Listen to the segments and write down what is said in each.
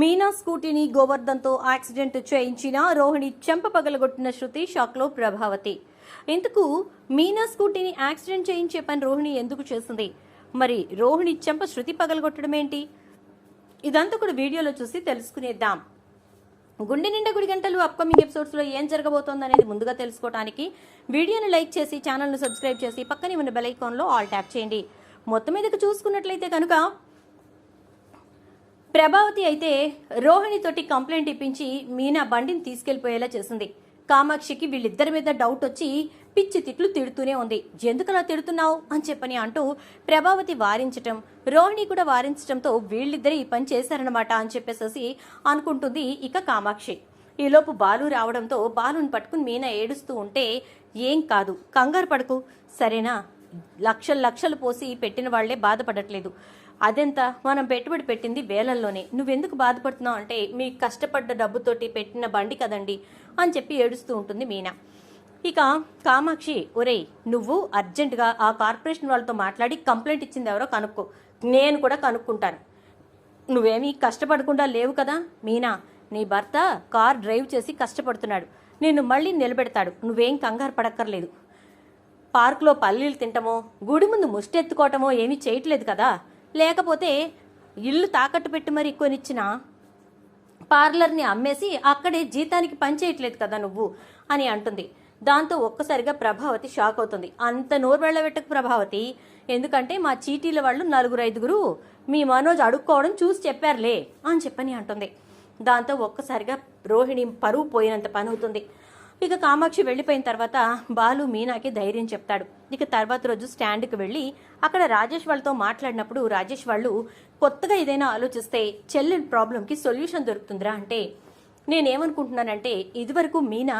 Meena స్కూటీని గోవర్ధన్తో accident చేయించిన రోహిణి చెంప పగలగొట్టిన శృతి షాక్లో ప్రభావతి. ఇందుకు మీనా స్కూటీని యాక్సిడెంట్ చేయించే పని రోహిణి ఎందుకు చేసింది? మరి రోహిణి చెంప శృతి పగలగొట్టడం ఏంటి ఇదంతా కూడా వీడియోలో చూసి తెలుసుకునేద్దాం. గుండె నిండా గుడి గంటలు అప్కమింగ్ ఎపిసోడ్స్లో ఏం జరగబోతోంది అనేది ముందుగా తెలుసుకోవడానికి వీడియోను లైక్ చేసి ఛానల్ను సబ్స్క్రైబ్ చేసి పక్కనే ఉన్న బెల్ ఐకాన్లో ఆల్ ట్యాప్ చేయండి. మొత్తం మీదకి చూసుకున్నట్లయితే కనుక ప్రభావతి అయితే రోహిణితోటి కంప్లైంట్ ఇప్పించి మీనా బండిని తీసుకెళ్ళిపోయేలా చేసింది. కామాక్షికి వీళ్ళిద్దరి మీద డౌట్ వచ్చి పిచ్చి తిట్లు తిడుతూనే ఉంది. ఎందుకలా తిడుతున్నావు? అని చెప్పని అంటూ ప్రభావతి వారించటం రోహిణి కూడా వారించటంతో వీళ్ళిద్దరే ఈ పని చేశారనమాట అని చెప్పేసేసి అనుకుంటుంది ఇక కామాక్షి. ఈలోపు బాలు రావడంతో బాలుని పట్టుకుని మీనా ఏడుస్తూ ఉంటే ఏం కాదు కంగారు పడకు. సరేనా? లక్షలు లక్షలు పోసి పెట్టిన వాళ్ళే బాధపడట్లేదు. అదెంత? మనం పెట్టుబడి పెట్టింది వేలల్లోనే నువ్వెందుకు బాధపడుతున్నావు అంటే మీ కష్టపడ్డ డబ్బుతోటి పెట్టిన బండి కదండి అని చెప్పి ఏడుస్తూ ఉంటుంది మీనా. ఇక కామాక్షి ఒరేయ్ నువ్వు అర్జెంటుగా ఆ కార్పొరేషన్ వాళ్ళతో మాట్లాడి కంప్లైంట్ ఇచ్చింది ఎవరో కనుక్కో. నేను కూడా కనుక్కుంటాను. నువ్వేమీ కష్టపడకుండా లేవు కదా? మీనా నీ భర్త కార్ డ్రైవ్ చేసి కష్టపడుతున్నాడు. నిన్ను మళ్ళీ నిలబెడతాడు. నువ్వేం కంగారు పడక్కర్లేదు. పార్కులో పల్లీలు తింటమో గుడి ముందు ముష్టెత్తుకోవటమో ఏమీ చేయట్లేదు కదా. లేకపోతే ఇల్లు తాకట్టు పెట్టి మరి కొనిచ్చిన పార్లర్ని అమ్మేసి అక్కడే జీతానికి పనిచేయట్లేదు కదా నువ్వు అని అంటుంది. దాంతో ఒక్కసారిగా ప్రభావతి షాక్ అవుతుంది. అంత నోరు వెళ్ళబెట్టకు ప్రభావతి. ఎందుకంటే మా చీటీల వాళ్ళు నలుగురు ఐదుగురు మీ మనోజ్ అడుక్కోవడం చూసి చెప్పారులే అని చెప్పని అంటుంది. దాంతో ఒక్కసారిగా రోహిణి పరువు పోయినంత పని అవుతుంది. ఇక కామాక్షి వెళ్ళిపోయిన తర్వాత బాలు మీనాకి ధైర్యం చెప్తాడు. ఇక తర్వాత రోజు స్టాండ్కి వెళ్ళి అక్కడ రాజేష్ వాళ్ళతో మాట్లాడినప్పుడు రాజేష్ వాళ్ళు కొత్తగా ఏదైనా ఆలోచిస్తే చెల్లి ప్రాబ్లంకి సొల్యూషన్ దొరుకుతుందిరా అంటే నేనేమనుకుంటున్నానంటే ఇదివరకు మీనా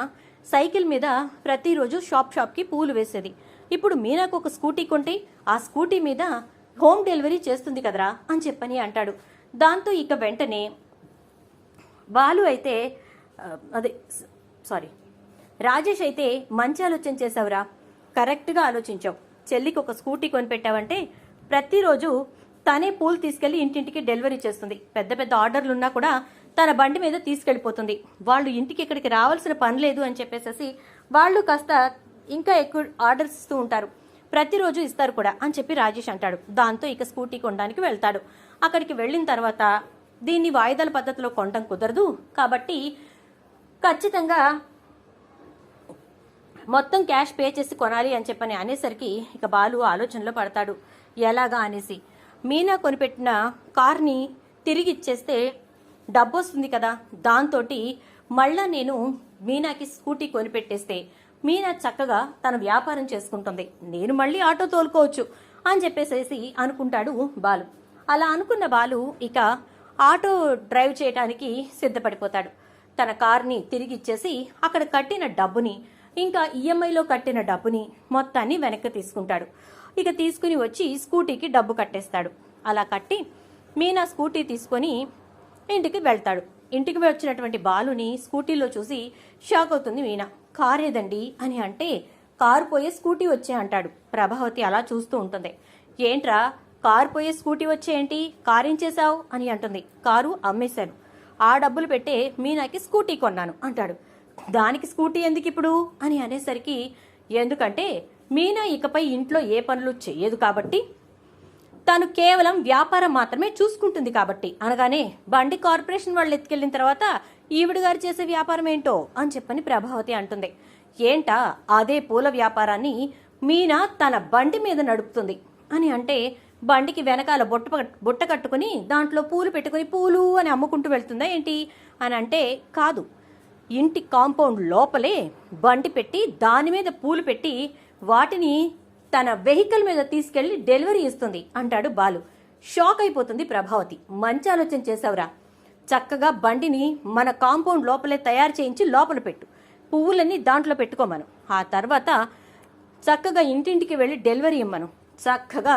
సైకిల్ మీద ప్రతిరోజు షాప్ షాప్కి పూలు వేసేది. ఇప్పుడు మీనాకు ఒక స్కూటీ కొంటే ఆ స్కూటీ మీద హోమ్ డెలివరీ చేస్తుంది కదరా అని చెప్పని అంటాడు. దాంతో ఇక వెంటనే బాలు అయితే అదే సారీ రాజేష్ అయితే మంచి ఆలోచన చేసావురా కరెక్ట్గా ఆలోచించావు. చెల్లికి ఒక స్కూటీ కొనిపెట్టావంటే ప్రతిరోజు తనే పూలు తీసుకెళ్ళి ఇంటింటికి డెలివరీ చేస్తుంది. పెద్ద పెద్ద ఆర్డర్లు ఉన్నా కూడా తన బండి మీద తీసుకెళ్ళిపోతుంది వాళ్ళు ఇంటికి ఇక్కడికి రావాల్సిన పని లేదు అని చెప్పేసి వాళ్ళు కాస్త ఇంకా ఎక్కువ ఆర్డర్స్ ఇస్తూ ఉంటారు. ప్రతిరోజు ఇస్తారు కూడా అని చెప్పి రాజేష్ అంటాడు. దాంతో ఇక స్కూటీ కొనడానికి వెళ్తాడు. అక్కడికి వెళ్ళిన తర్వాత దీన్ని వాయిదాల పద్ధతిలో కొనడం కుదరదు. కాబట్టి ఖచ్చితంగా మొత్తం క్యాష్ పే చేసి కొనాలి అని చెప్పని అనేసరికి ఇక బాలు ఆలోచనలో పడతాడు. ఎలాగా అనేసి. మీనా కొనిపెట్టిన కార్ని తిరిగి ఇచ్చేస్తే డబ్బు వస్తుంది కదా. దాంతో మళ్ళా నేను మీనాకి స్కూటీ కొనిపెట్టేస్తే మీనా చక్కగా తన వ్యాపారం చేసుకుంటుంది. నేను మళ్ళీ ఆటో తోలుకోవచ్చు అని చెప్పేసేసి అనుకుంటాడు బాలు. అలా అనుకున్న బాలు ఇక ఆటో డ్రైవ్ చేయడానికి సిద్ధపడిపోతాడు. తన కార్ని తిరిగి ఇచ్చేసి అక్కడ కట్టిన డబ్బుని ఇంకా ఈఎంఐలో కట్టిన డబ్బుని మొత్తాన్ని వెనక్కి తీసుకుంటాడు. ఇక తీసుకుని వచ్చి స్కూటీకి డబ్బు కట్టేస్తాడు. అలా కట్టి మీనా స్కూటీ తీసుకొని ఇంటికి వెళ్తాడు. ఇంటికి వచ్చినటువంటి బాలుని స్కూటీలో చూసి షాక్ అవుతుంది మీనా. కారేదండి? అని అంటే కారు పోయే స్కూటీ వచ్చే అంటాడు. ప్రభావతి అలా చూస్తూ ఉంటుంది. ఏంట్రా కారు పోయే స్కూటీ వచ్చేయంటి కారేం చేశావు? అని అంటుంది. కారు అమ్మేశాను. ఆ డబ్బులు పెట్టే మీనాకి స్కూటీ కొన్నాను అంటాడు. దానికి స్కూటీ ఎందుకు ఇప్పుడు అని అనేసరికి ఎందుకంటే మీనా ఇకపై ఇంట్లో ఏ పనులు చెయ్యదు కాబట్టి తాను కేవలం వ్యాపారం మాత్రమే చూసుకుంటుంది కాబట్టి. అనగానే బండి కార్పొరేషన్ వాళ్ళు ఎత్తుకెళ్ళిన తర్వాత ఈవిడ గారు చేసే వ్యాపారం ఏంటో అని చెప్పని ప్రభావతి అంటుంది. ఏంటా అదే పూల వ్యాపారాన్ని మీనా తన బండి మీద నడుపుతుంది? అని అంటే బండికి వెనకాల బుట్ట బుట్ట కట్టుకుని దాంట్లో పూలు పెట్టుకుని పూలు అని అమ్ముకుంటూ వెళ్తుందా ఏంటి? అని అంటే కాదు. ఇంటి కాంపౌండ్ లోపలే బండి పెట్టి దాని మీద పూలు పెట్టి వాటిని తన వెహికల్ మీద తీసుకెళ్ళి డెలివరీ ఇస్తుంది అంటాడు బాలు. షాక్ అయిపోతుంది ప్రభావతి. మంచి ఆలోచన చేసావురా చక్కగా బండిని మన కాంపౌండ్ లోపలే తయారు చేయించి లోపల పెట్టు. పువ్వులన్నీ దాంట్లో పెట్టుకోమను. ఆ తర్వాత చక్కగా ఇంటింటికి వెళ్ళి డెలివరీ ఇమ్మను. చక్కగా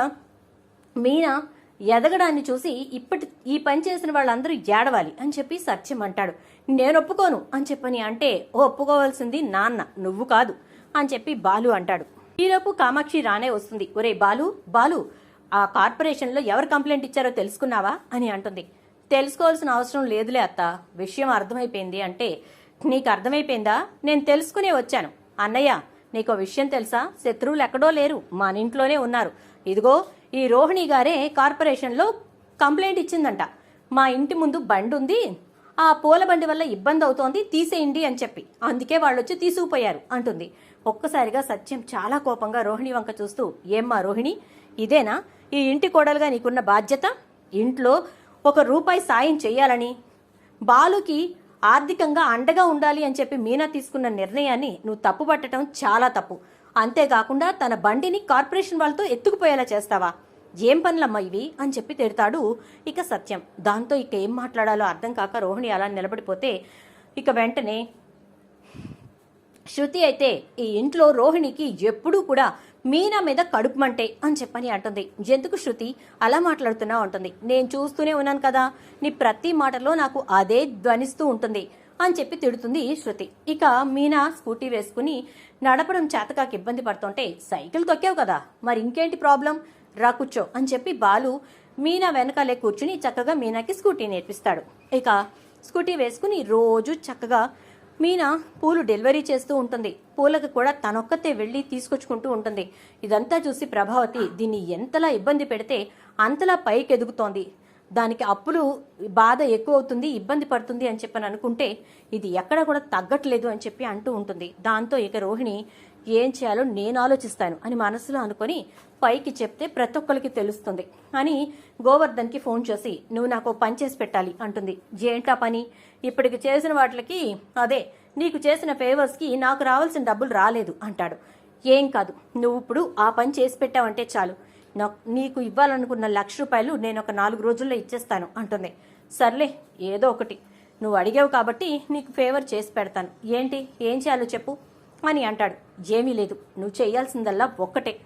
మీనా ఎదగడాన్ని చూసి ఇప్పటి ఈ పని చేసిన వాళ్ళందరూ ఏడవాలి అని చెప్పి సత్యం అంటాడు. నేను ఒప్పుకోను అని చెప్పని అంటే ఒప్పుకోవాల్సింది నాన్న నువ్వు కాదు అని చెప్పి బాలు అంటాడు. ఈలోపు కామాక్షి రానే వస్తుంది. ఒరే బాలు బాలు ఆ కార్పొరేషన్లో ఎవరు కంప్లైంట్ ఇచ్చారో తెలుసుకున్నావా అని అంటుంది. తెలుసుకోవాల్సిన అవసరం లేదులే అత్త. విషయం అర్థమైపోయింది అంటే నీకు అర్థమైపోయిందా? నేను తెలుసుకునే వచ్చాను. అన్నయ్య నీకు విషయం తెలుసా? శత్రువులు ఎక్కడో లేరు. మన ఇంట్లోనే ఉన్నారు. ఇదిగో ఈ రోహిణి గారే కార్పొరేషన్లో కంప్లైంట్ ఇచ్చిందంట. మా ఇంటి ముందు బండి ఉంది ఆ పూల బండి వల్ల ఇబ్బంది అవుతోంది తీసేయండి అని చెప్పి. అందుకే వాళ్ళు వచ్చి తీసుకుపోయారు అంటుంది. ఒక్కసారిగా సత్యం చాలా కోపంగా రోహిణి వంక చూస్తూ ఏమ్మా రోహిణి ఇదేనా? ఈ ఇంటి కోడలుగా నీకున్న బాధ్యత? ఇంట్లో ఒక రూపాయి సాయం చేయాలని బాలుకి ఆర్థికంగా అండగా ఉండాలి అని చెప్పి మీనా తీసుకున్న నిర్ణయాన్ని నువ్వు తప్పుపట్టడం చాలా తప్పు. అంతేకాకుండా తన బండిని కార్పొరేషన్ వాళ్ళతో ఎత్తుకుపోయేలా చేస్తావా? ఏం పనులమ్మా ఇవి? అని చెప్పి తిడతాడు ఇక సత్యం. దాంతో ఇక ఏం మాట్లాడాలో అర్థం కాక రోహిణి అలా నిలబడిపోతే ఇక వెంటనే శృతి అయితే ఈ ఇంట్లో రోహిణికి ఎప్పుడూ కూడా మీనా మీద కడుపుమంటే అని చెప్పని అంటుంది. ఎందుకు శృతి? అలా మాట్లాడుతున్నా ఉంటుంది నేను చూస్తూనే ఉన్నాను కదా నీ ప్రతి మాటలో నాకు అదే ధ్వనిస్తూ ఉంటుంది అని చెప్పి తిడుతుంది శృతి. ఇక మీనా స్కూటీ వేసుకుని నడపడం చేతకాకి ఇబ్బంది పడుతుంటే సైకిల్ తొక్కావు కదా మరి ఇంకేంటి ప్రాబ్లం? రా కూర్చో అని చెప్పి బాలు మీనా వెనకాలే కూర్చుని చక్కగా మీనాకి స్కూటీ నేర్పిస్తాడు. ఇక స్కూటీ వేసుకుని రోజు చక్కగా మీనా పూలు డెలివరీ చేస్తూ ఉంటుంది. పూలకు కూడా తనొక్కతే వెళ్ళి తీసుకొచ్చుకుంటూ ఉంటుంది. ఇదంతా చూసి ప్రభావతి దీన్ని ఎంతలా ఇబ్బంది పెడితే అంతలా పైకి ఎదుగుతోంది దానికి అప్పులు బాధ ఎక్కువ అవుతుంది ఇబ్బంది పడుతుంది అని చెప్పని అనుకుంటే ఇది ఎక్కడ కూడా తగ్గట్లేదు అని చెప్పి అంటూ ఉంటుంది. దాంతో ఇక రోహిణి ఏం చేయాలో నేను ఆలోచిస్తాను అని మనసులో అనుకొని పైకి చెప్తే ప్రతి ఒక్కరికి తెలుస్తుంది. అని గోవర్ధన్కి ఫోన్ చేసి నువ్వు నాకు పని చేసి పెట్టాలి అంటుంది. ఏంటా పని? ఇప్పటికి చేసిన వాటికి అదే నీకు చేసిన ఫేవర్స్కి నాకు రావాల్సిన డబ్బులు రాలేదు అంటాడు. ఏం కాదు నువ్వు ఇప్పుడు ఆ పని చేసి పెట్టావంటే చాలు. నాకు నీకు ఇవ్వాలనుకున్న లక్ష రూపాయలు నేను ఒక నాలుగు రోజుల్లో ఇచ్చేస్తాను అంటుంది. సర్లే ఏదో ఒకటి. నువ్వు అడిగావు కాబట్టి నీకు ఫేవర్ చేసి పెడతాను. ఏంటి? ఏం చేయాలో చెప్పు అని అంటాడు. ఏమీ లేదు. నువ్వు చేయాల్సిందల్లా ఒక్కటే.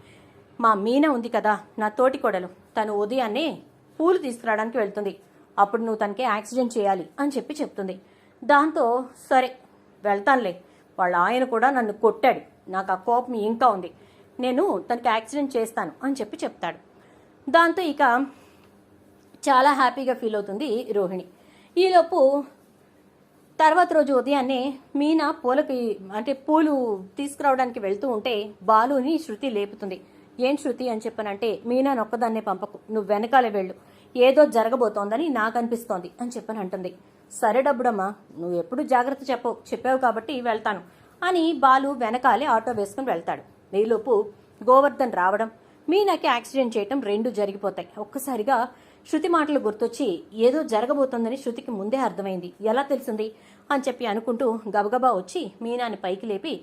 మా మీన ఉంది కదా నా తోటి కొడలు. తను ఉదయాన్నే పూలు తీసుకురావడానికి వెళ్తుంది. అప్పుడు నువ్వు తనకి యాక్సిడెంట్ చేయాలి అని చెప్పి చెప్తుంది. దాంతో సరే వెళ్తానులే. వాళ్ళ ఆయన కూడా నన్ను కొట్టాడు. నాకు ఆ కోపం ఇంకా ఉంది. నేను తనకి యాక్సిడెంట్ చేస్తాను అని చెప్పి చెప్తాడు. దాంతో ఇక చాలా హ్యాపీగా ఫీల్ అవుతుంది రోహిణి. ఈలోపు తర్వాత రోజు ఉదయాన్నే మీనా పూలకి అంటే పూలు తీసుకురావడానికి వెళ్తూ ఉంటే బాలుని శృతి లేపుతుంది. ఏం శృతి అని చెప్పనంటే మీనా నొక్కదాన్నే పంపకు నువ్వు వెనకాలే వెళ్ళు. ఏదో జరగబోతోందని నాకు అనిపిస్తోంది అని చెప్పని అంటుంది సరే డబ్బుడమ్మా నువ్వు ఎప్పుడు జాగ్రత్త చెప్పవు చెప్పావు కాబట్టి వెళ్తాను అని బాలు వెనకాలే ఆటో వేసుకుని వెళ్తాడు. ఈలోపు గోవర్ధన్ రావడం మీనాకి యాక్సిడెంట్ చేయటం రెండు జరిగిపోతాయి. ఒక్కసారిగా శృతి మాటలు గుర్తొచ్చి ఏదో జరగబోతోందని శృతికి ముందే అర్థమైంది. ఎలా తెలిసింది? అని చెప్పి అనుకుంటూ గబగబా వచ్చి మీనాని పైకి లేపి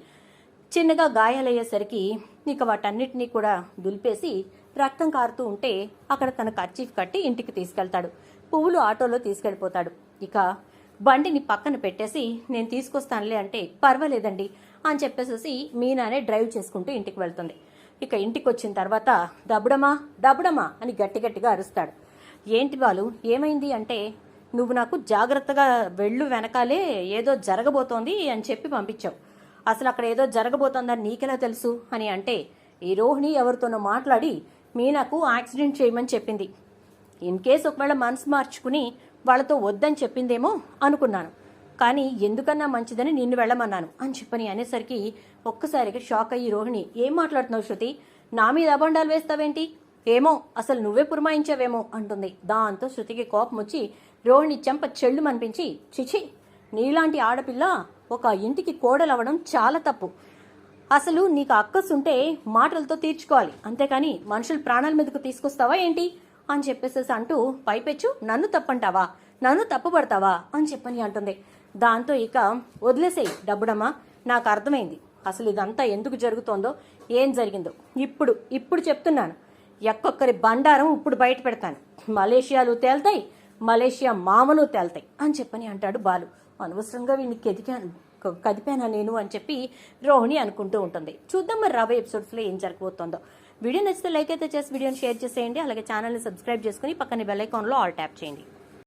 చిన్నగా గాయాలయ్యేసరికి ఇక వాటన్నిటినీ కూడా దులిపేసి రక్తం కారుతూ ఉంటే అక్కడ తన కర్చీఫ్ కట్టి ఇంటికి తీసుకెళ్తాడు. పువ్వులు ఆటోలో తీసుకెళ్ళిపోతాడు. ఇక బండిని పక్కన పెట్టేసి నేను తీసుకొస్తానులే అంటే పర్వాలేదండి. అని చెప్పేసేసి మీనానే డ్రైవ్ చేసుకుంటూ ఇంటికి వెళ్తుంది. ఇక ఇంటికి వచ్చిన తర్వాత డబ్బుడమా డబ్బుడమా అని గట్టి గట్టిగా అరుస్తాడు. ఏంటి బాలు ఏమైంది? అంటే నువ్వు నాకు జాగ్రత్తగా వెళ్ళు వెనకాలే ఏదో జరగబోతోంది అని చెప్పి పంపించావు. అసలు అక్కడ ఏదో జరగబోతోందని నీకెలా తెలుసు? అని అంటే ఈ రోహిణి ఎవరితోనో మాట్లాడి మీనాకు యాక్సిడెంట్ చేయమని చెప్పింది. ఇన్ కేస్ ఒకవేళ మనసు మార్చుకుని వాళ్ళతో వద్దని చెప్పిందేమో అనుకున్నాను. కానీ ఎందుకన్నా మంచిదని నిన్ను వెళ్ళమన్నాను అని చెప్పని అనేసరికి ఒక్కసారిగా షాక్ అయ్యి రోహిణి ఏం మాట్లాడుతున్నావు శృతి? నా మీద అబండాలు వేస్తావేంటి? ఏమో అసలు నువ్వే పురమాయించావేమో అంటుంది. దాంతో శృతికి కోపం వచ్చి రోహిణి చెంప చెళ్ళు అనిపించి చిచి నీలాంటి ఆడపిల్ల ఒక ఇంటికి కోడలవ్వడం చాలా తప్పు. అసలు నీకు అక్కసుంటే మాటలతో తీర్చుకోవాలి. అంతేకాని మనుషులు ప్రాణాల మీదకు తీసుకొస్తావా ఏంటి? అని చెప్పేసేసి అంటూ పైపెచ్చు నన్ను తప్పంటావా? నన్ను తప్పుపడతావా? అని చెప్పని అంటుంది. దాంతో ఇక వదిలేసేయి డబ్బుడమ్మా. నాకు అర్థమైంది. అసలు ఇదంతా ఎందుకు జరుగుతోందో ఏం జరిగిందో. ఇప్పుడు ఇప్పుడు చెప్తున్నాను. ఎక్కొక్కరి బండారం ఇప్పుడు బయట పెడతాను. మలేషియాలు తేల్తాయి మలేషియా మామలు తేల్తాయి అని చెప్పని అంటాడు బాలు. అనవసరంగా వీడిని కెదికాను కదిపానా నేను అని చెప్పి రోహిణి అనుకుంటూ ఉంటుంది. చూద్దాం మరి రాబోయే ఎపిసోడ్స్లో ఏం జరగబోతుందో. వీడియో నచ్చితే లైక్ అయితే చేసి వీడియోని షేర్ చేసేయండి. అలాగే ఛానల్ని సబ్స్క్రైబ్ చేసుకుని పక్కన బెల్ ఐకాన్లో ఆల్ ట్యాప్ చేయండి.